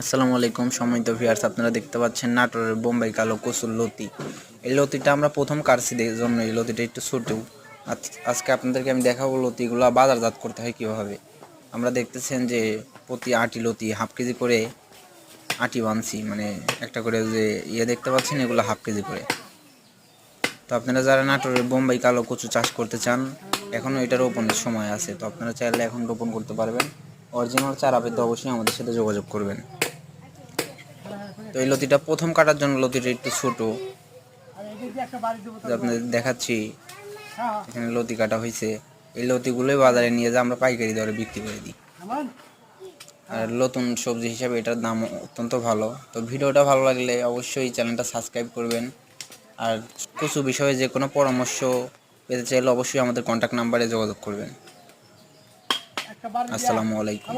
আসসালামু আলাইকুম, সম্মানিত ভিউয়ার্স আপনারা দেখতে পাচ্ছেন নাটোরের বোম্বাই কালো কচুর লতি। এই লতিটা আমরা প্রথম কাটছি জন্য, এই লতিটা একটু ছোটো। আজ- আজকে আপনাদেরকে আমি দেখাবো লতিগুলো বাজারজাত করতে হয় কীভাবে। আমরা দেখতেছেন যে প্রতি আটি লতি হাফ কেজি করে আটি বানছি মানে একটা করে যে ইয়ে দেখতে পাচ্ছেন, এগুলো হাফ কেজি করে। তো আপনারা যারা নাটোরের বোম্বাই কালো কচু চাষ করতে চান এখনও এটা রোপণের সময় আছে, তো আপনারা চাইলে এখন রোপণ করতে পারবেন। অরিজিনাল চারা পেতে অবশ্যই আমাদের সাথে যোগাযোগ করবেন। তো এই লতিটা প্রথম কাটার জন্য লতিটা একটু ছোট। আপনাদের দেখাচ্ছি এখানে লতি কাটা হয়েছে। এই লতিগুলোই বাজারে নিয়ে যা আমরা পাইকারি দরে বিক্রি করে দিই। আর নতুন সবজি হিসাবে এটার দাম অত্যন্ত ভালো। তো ভিডিওটা ভালো লাগলে অবশ্যই চ্যানেলটা সাবস্ক্রাইব করবেন। আর কিছু বিষয়ে যে কোনো পরামর্শ পেতে চাইলে অবশ্যই আমাদের কন্ট্যাক্ট নাম্বারে যোগাযোগ করবেন। আসসালামু আলাইকুম।